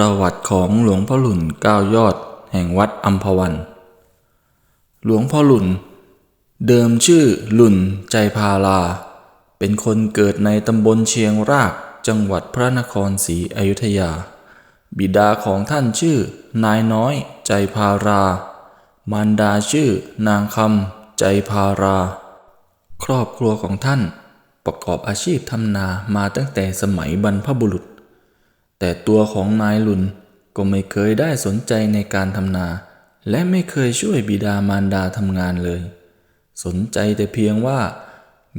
ประวัติของหลวงพ่อหลุนก้ายอดแห่งวัดอัมพวัน หลวงพ่อหลุน เดิมชื่อหลุนใจพาลา เป็นคนเกิดในตำบลเชียงรากจังหวัดพระนครศรีอยุธยา บิดาของท่านชื่อ นายน้อยใจพารา มารดาชื่อ นางคำใจพารา ครอบครัวของท่านประกอบอาชีพทำนามาตั้งแต่สมัยบรรพบุรุษ แต่ตัวของนายหลุนก็ไม่เคยได้สนใจในการทำนา และไม่เคยช่วยบิดามารดาทำงานเลย สนใจแต่เพียงว่า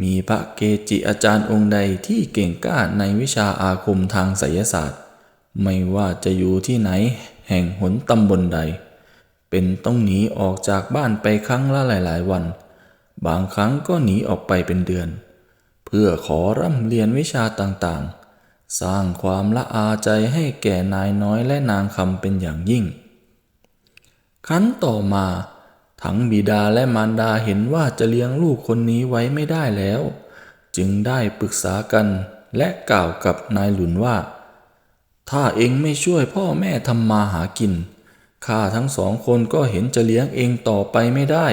มีพระเกจิอาจารย์องค์ใดที่เก่งกล้าในวิชาอาคมทางไสยศาสตร์ ไม่ว่าจะอยู่ที่ไหนแห่งหนตำบลใด เป็นต้องหนีออกจากบ้านไปครั้งละหลาย ๆ วัน บางครั้งก็หนีออกไปเป็นเดือน เพื่อขอร่ำเรียนวิชาต่างๆ สร้างความละอาใจให้แก่นายน้อยและนางคำเป็นอย่างยิ่ง ครั้นต่อมา ทั้งบิดาและมารดาเห็นว่าจะเลี้ยงลูกคนนี้ไว้ไม่ได้แล้ว จึงได้ปรึกษากันและกล่าวกับนายหลุนว่า ถ้าเองไม่ช่วยพ่อแม่ทำมาหากินข้าทั้งสองคนก็เห็นจะเลี้ยงเองต่อไปไม่ได้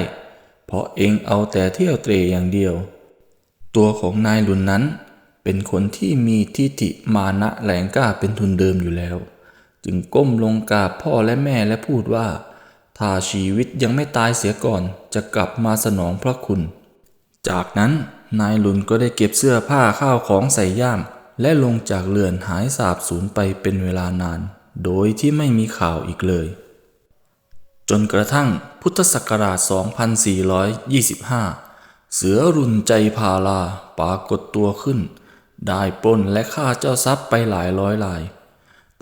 เพราะเองเอาแต่เที่ยวเตรอย่างเดียว ตัวของนายหลุนนั้น เป็นคนที่มีทิฏฐิมานะแรงกล้าเป็นทุนเดิมอยู่แล้ว จึงก้มลงกราบพ่อและแม่และพูดว่า ถ้าชีวิตยังไม่ตายเสียก่อนจะกลับมาสนองพระคุณ จากนั้นนายหลุนก็ได้เก็บเสื้อผ้าข้าวของใส่ย่าม และลงจากเรือนหายสาบสูญไปเป็นเวลานาน โดยที่ไม่มีข่าวอีกเลย จนกระทั่งพุทธศักราช 2425 เสือรุนใจพาลาปรากฏตัวขึ้น ได้ปล้นและฆ่าเจ้าทรัพย์ไปหลายร้อยราย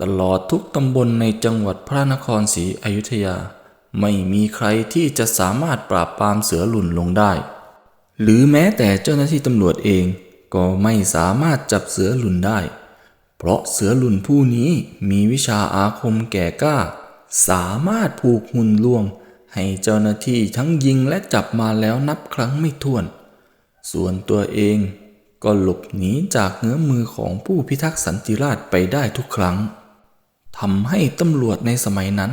ตลอดทุกตำบลในจังหวัดพระนครศรีอยุธยา ไม่มีใครที่จะสามารถปราบปรามเสือหลุนลงได้ หรือแม้แต่เจ้าหน้าที่ตำรวจเองก็ไม่สามารถจับเสือหลุนได้ เพราะเสือหลุนผู้นี้มีวิชาอาคมแก่กล้า สามารถผูกหุ่นลวง ให้เจ้าหน้าที่ทั้งยิงและจับมาแล้วนับครั้งไม่ถ้วน ส่วนตัวเอง ก็หลบหนีจากเงื้อมือของผู้พิทักษ์สันติราษฎร์ไปได้ทุกครั้งทำให้ตำรวจในสมัยนั้น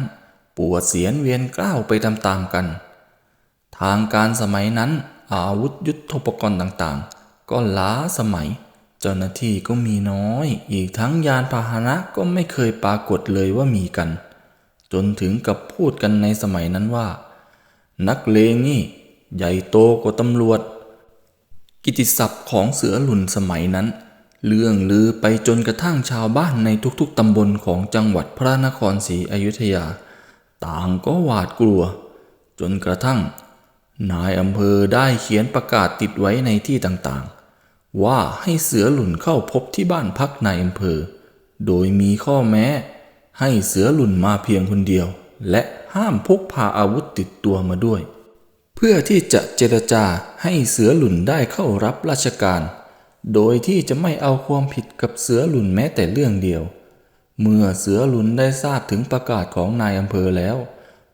ปวดเสียนเวียนกล้าวไปตามๆกัน ทางการสมัยนั้นอาวุธยุทโธปกรณ์ต่างๆ ก็ล้าสมัย เจ้าหน้าที่ก็มีน้อย อีกทั้งยานพาหนะก็ไม่เคยปรากฏเลยว่ามีกัน จนถึงกับพูดกันในสมัยนั้นว่า นักเลงนี่ ใหญ่โตกว่าตำรวจ กิติศัพท์ของเสือหลุนสมัยนั้น เรื่องลือไปจนกระทั่งชาวบ้านในทุกๆตำบลของจังหวัดพระนครศรีอยุธยา ต่างก็หวาดกลัว จนกระทั่ง นายอำเภอได้เขียนประกาศติดไว้ในที่ต่างๆ ว่าให้เสือหลุนเข้าพบที่บ้านพักนายอำเภอ โดยมีข้อแม้ ให้เสือหลุนมาเพียงคนเดียว และห้ามพกพาอาวุธติดตัวมาด้วย พื่อที่จะเจรจาให้เสือหลุนได้เข้ารับราชการ โดยที่จะไม่เอาความผิดกับเสือหลุนแม้แต่เรื่องเดียว เมื่อเสือหลุนได้ทราบถึงประกาศของนายอำเภอแล้ว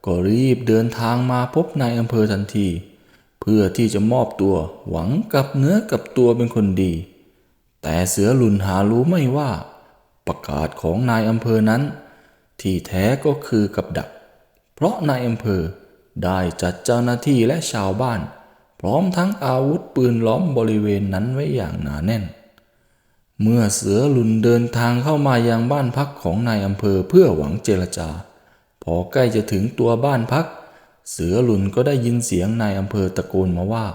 ก็รีบเดินทางมาพบนายอำเภอทันที เพื่อที่จะมอบตัวหวังกับเนื้อกับตัวเป็นคนดี แต่เสือหลุนหารู้ไม่ว่า ประกาศของนายอำเภอนั้น ที่แท้ก็คือกับดัก เพราะนายอำเภอ ได้จัดเจ้าหน้าที่และชาวบ้าน พร้อมทั้งอาวุธปืนล้อมบริเวณนั้นไว้อย่างหนาแน่น เมื่อเสือหลุนเดินทางเข้ามายังบ้านพักของนายอำเภอเพื่อหวังเจรจา พอใกล้จะถึงตัวบ้านพัก เสือหลุนก็ได้ยินเสียงนายอำเภอตะโกนมาว่า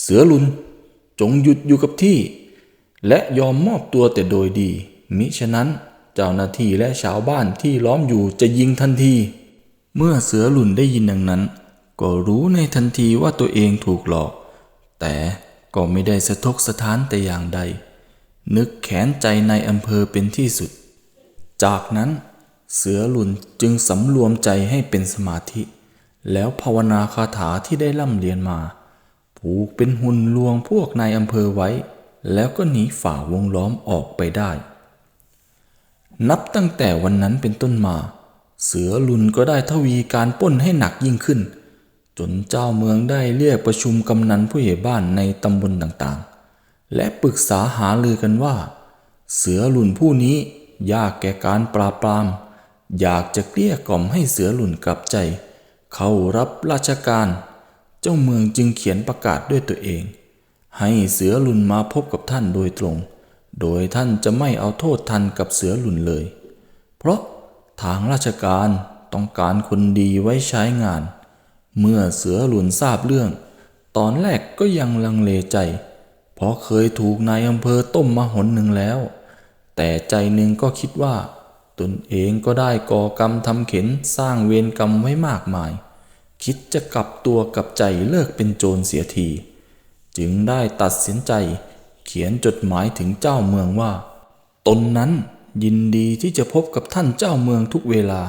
เสือหลุนจงหยุดอยู่กับที่ และยอมมอบตัวแต่โดยดี มิฉะนั้นเจ้าหน้าที่และชาวบ้านที่ล้อมอยู่จะยิงทันที เมื่อเสือหลุนได้ยินดังนั้น ก็รู้ในทันทีว่าตัวเองถูกหลอก แต่ก็ไม่ได้สะทกสะท้านแต่อย่างใด นึกแขนใจในอำเภอเป็นที่สุด จากนั้นเสือหลุนจึงสำรวมใจให้เป็นสมาธิ แล้วภาวนาคาถาที่ได้ร่ำเรียนมา ผูกเป็นหุ่นลวงพวกนายอำเภอไว้ แล้วก็หนีฝ่าวงล้อมออกไปได้ นับตั้งแต่วันนั้นเป็นต้นมา เสือลุนก็ได้ทวีการป้นให้หนักยิ่งขึ้น จนเจ้าเมืองได้เรียกประชุมกำนันผู้ใหญ่บ้านในตำบลต่างๆ และปรึกษาหารือกันว่า เสือลุนผู้นี้ยากแก่การปราบปราม อยากจะเกลี้ยกล่อมให้เสือหลุนกลับใจ เข้ารับราชการ เจ้าเมืองจึงเขียนประกาศด้วยตัวเอง ให้เสือหลุนมาพบกับท่านโดยตรง โดยท่านจะไม่เอาโทษทันกับเสือหลุนเลย เพราะ ทางราชการต้องการคนดีไว้ใช้งาน เมื่อเสือหลุนทราบเรื่อง ตอนแรกก็ยังลังเลใจ เพราะเคยถูกนายอำเภอต้มมาหนหนึ่งแล้ว แต่ใจหนึ่งก็คิดว่า ตนเองก็ได้ก่อกรรมทำเข็นสร้างเวรกรรมไว้มากมาย คิดจะกลับตัวกลับใจเลิกเป็นโจรเสียที จึงได้ตัดสินใจ เขียนจดหมายถึงเจ้าเมืองว่า ตนนั้น ยินดีที่จะพบกับท่านเจ้าเมืองทุกเวลา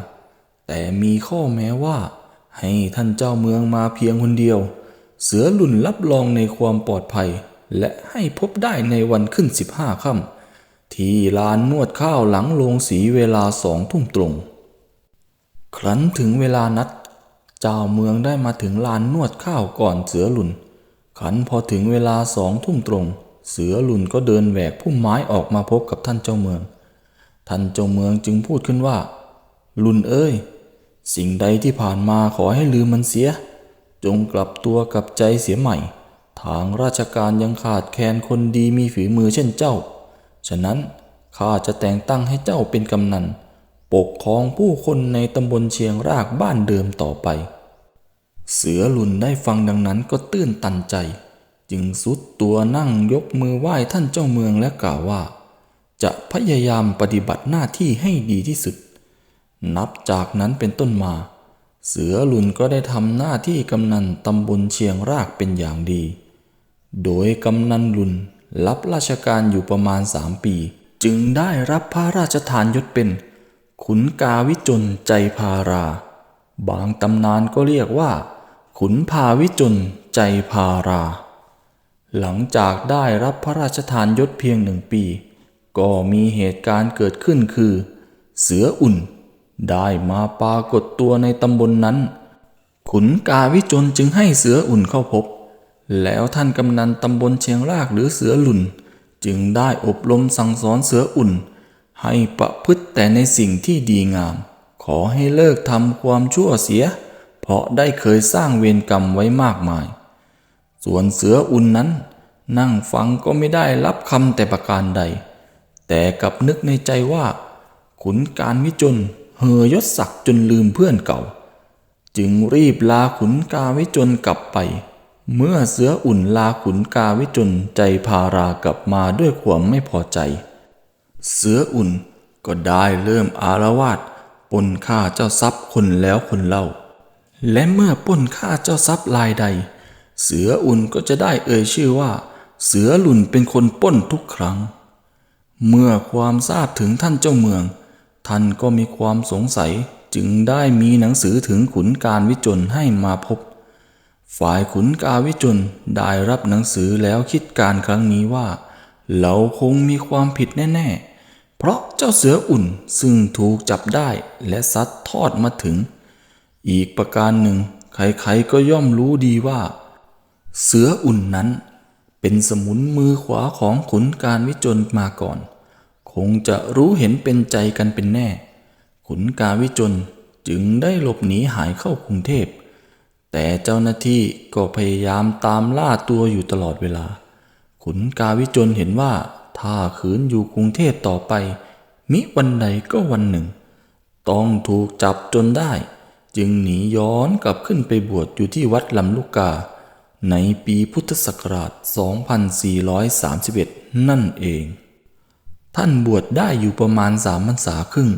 แต่มีข้อแม้ว่า ให้ท่านเจ้าเมืองมาเพียงคนเดียว เสือหลุนรับรองในความปลอดภัย และให้พบได้ในวันขึ้นสิบห้าค่ำที่ลานนวดข้าวหลังโรงสีเวลาสองทุ่มตรง ครั้นถึงเวลานัด เจ้าเมืองได้มาถึงลานนวดข้าวก่อนเสือหลุนขันพอถึงเวลาสองทุ่มตรง เสือหลุนก็เดินแหวกพุ่มไม้ออกมาพบกับท่านเจ้าเมือง ท่านเจ้าเมืองจึงพูดขึ้นว่า ลุนเอ้ย สิ่งใดที่ผ่านมาขอให้ลืมมันเสีย จงกลับตัวกลับใจเสียใหม่ ทางราชการยังขาดแคลนคนดีมีฝีมือเช่นเจ้า ฉะนั้นข้าจะแต่งตั้งให้เจ้าเป็นกำนัน ปกครองผู้คนในตำบลเชียงรากบ้านเดิมต่อไป เสือหลุนได้ฟังดังนั้นก็ตื้นตันใจ จึงสุดตัวนั่งยกมือไหว้ท่านเจ้าเมืองและกล่าวว่า จะพยายามปฏิบัติหน้าที่ให้ดีที่สุด นับจากนั้นเป็นต้นมา เสือหลุนก็ได้ทำหน้าที่กำนันตำบลเชียงรากเป็นอย่างดี โดยกำนันหลุนรับราชการอยู่ประมาณสามปี จึงได้รับพระราชทานยศเป็น ขุนกาวิจนใจพารา บางตำนานก็เรียกว่า ขุนพาวิจนใจพารา หลังจากได้รับพระราชทานยศเพียงหนึ่งปี ก็มีเหตุการณ์เกิดขึ้นคือ เสืออุ่น ได้มาปรากฏตัวในตำบลนนั้น ขุนกาวิจนจึงให้เสืออุ่นเข้าพบ แล้วท่านกำนันตำบลเชียงรากหรือเสือหลุนจึงได้อบรมสั่งสอนเสืออุ่น ให้ประพฤติแต่ในสิ่งที่ดีงาม ขอให้เลิกทำความชั่วเสีย เพราะได้เคยสร้างเวรกรรมไว้มากมาย ส่วนเสืออุ่นนั้น นั่งฟังก็ไม่ได้รับคำแต่ประการใด แต่กลับนึกในใจว่า ขุนการวิจนเห่อยศศักดิ์จนลืมเพื่อนเก่า จึงรีบลาขุนกาวิจนกลับไป เมื่อเสืออุ่นลาขุนกาวิจนใจพารากลับมาด้วยความไม่พอใจ เสืออุ่นก็ได้เริ่มอารวาสปนฆ่าเจ้าทรัพย์คนแล้วคนเล่า และเมื่อป้นฆ่าเจ้าทรัพย์ลายใด เสืออุ่นก็จะได้เอ่ยชื่อว่า เสือหลุนเป็นคนป้นทุกครั้ง เมื่อความทราบถึงท่านเจ้าเมือง ท่านก็มีความสงสัยจึงได้มีหนังสือถึงขุนการวิจนให้มาพบ ฝ่ายขุนกาวิจนได้รับหนังสือแล้วคิดการครั้งนี้ว่า เราคงมีความผิดแน่ ๆ เพราะเจ้าเสืออุ่นซึ่งถูกจับได้และซัดทอดมาถึง อีกประการหนึ่ง ใครๆก็ย่อมรู้ดีว่า เสืออุ่นนั้นเป็นสมุนมือขวาของขุนการวิจนมาก่อน คงจะรู้เห็นเป็นใจกันเป็นแน่ ขุนกาวิจนจึงได้หลบหนีหายเข้ากรุงเทพ แต่เจ้าหน้าที่ก็พยายามตามล่าตัวอยู่ตลอดเวลา ขุนกาวิจนเห็นว่าถ้าขืนอยู่กรุงเทพต่อไป มิวันใดก็วันหนึ่ง ต้องถูกจับจนได้ จึงหนีย้อนกลับขึ้นไปบวชอยู่ที่วัดลำลูกกา ในปีพุทธศักราช 2431 นั่นเอง ท่านบวชได้อยู่ประมาณสามพรรษาครึ่ง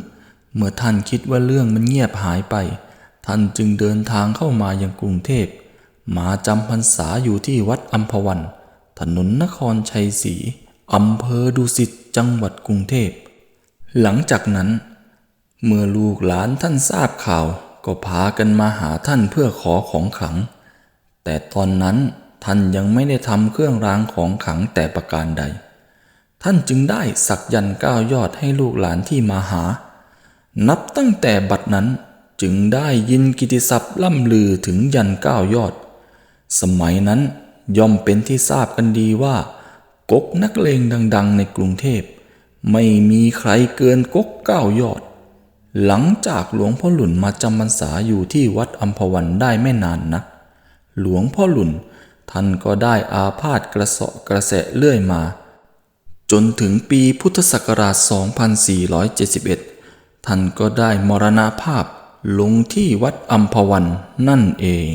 เมื่อท่านคิดว่าเรื่องมันเงียบหายไป ท่านจึงเดินทางเข้ามายังกรุงเทพ มาจำพรรษาอยู่ที่วัดอัมพวัน ถนนนครชัยศรีอำเภอดุสิตจังหวัดกรุงเทพ หลังจากนั้น เมื่อลูกหลานท่านทราบข่าว ก็พากันมาหาท่านเพื่อขอของขลัง แต่ตอนนั้นท่านยังไม่ได้ทำเครื่องรางของขลังแต่ประการใด ท่านจึงได้สักยันต์ก้ายอดให้ลูกหลานที่มาหา นับตั้งแต่บัดนั้นจึงได้ยินกิติศัพท์ล่ำลือถึงยันต์ก้ายอด สมัยนั้นย่อมเป็นที่ทราบกันดีว่า กกนักเลงดัง ๆ ในกรุงเทพ ไม่มีใครเกินกกเก้ายอด หลังจากหลวงพ่อหลุนมาจำพรรษาอยู่ที่วัดอัมพวันได้ไม่นานนัก หลวงพ่อหลุนท่านก็ได้อาพาธกระเสาะกระแสะเลื่อยมา จนถึงปีพุทธศักราช 2471 ท่านก็ได้มรณภาพลงที่วัดอัมพวันนั่นเอง